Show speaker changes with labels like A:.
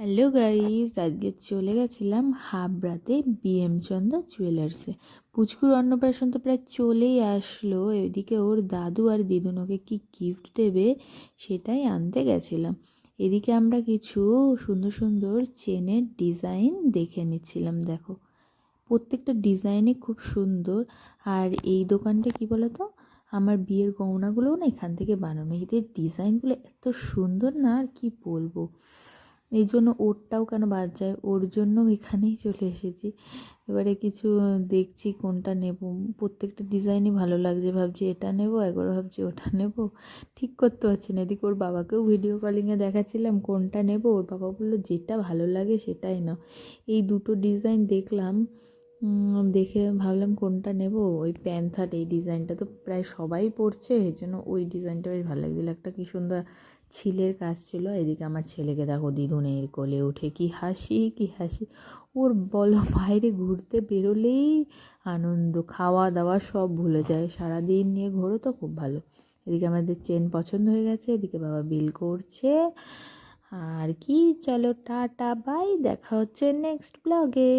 A: Hello guys, আজকে চলে গেছিলাম হাবড়াতে বিএম চন্দ্র জুয়েলার্সে পুচকুর অন্নপ্রাশন তো প্রায় চলেই আসলো, এদিকে ওর দাদু আর দিদুন ওকে কী গিফট দেবে সেটাই আনতে গেছিলাম। এদিকে আমরা কিছু সুন্দর সুন্দর চেনের ডিজাইন দেখে নিচ্ছিলাম, দেখো। প্রত্যেকটা ডিজাইনই খুব সুন্দর, আর এই দোকানটা কি বলতো? আমার বিয়ের গহনাগুলোও না এখান থেকে বানানো। এদের ডিজাইনগুলো এত সুন্দর না, আর কি বলব? এই জন্য ওরটাও কেন বাদ যায়? ওর জন্য এখানেই চলে এসেছি। এবারে কিছু দেখছি কোনটা নেব। প্রত্যেকটা ডিজাইনই ভালো লাগছে। ভাবছি এটা নেব, একবার ভাবছি ওটা নেব। ঠিক করতে পারছি না। এদিকে ওর বাবাকেও ভিডিও কলিংয়ে দেখাচ্ছিলাম, কোনটা নেব? ওর বাবা বলল, যেটা ভালো লাগে সেটাই নাও। এই দুটো ডিজাইন দেখলাম দেখে ভাবলাম, কোনটা নেব? ওই প্যান্থার এই ডিজাইনটা তো প্রায় সবাই পরছে। এই জন্য ওই ডিজাইনটা বেশ ভালো লাগছিল। একটা কি সুন্দর ছিলের কাজ ছিল। এদিকে আমার ছেলেকে দেখো দিদুনের কোলে উঠে কি হাসি কি হাসি। ওর বলো বাইরে ঘুরতে বেরোলেই আনন্দ খাওয়া দাওয়া সব ভুলে যায়। সারাদিন নিয়ে ঘোরো তো খুব ভালো। এদিকে আমাদের চেন পছন্দ হয়ে গেছে, এদিকে বাবা বিল করছে। আর কি, চলো টাটা, বাই, দেখা হচ্ছে নেক্সট ব্লগে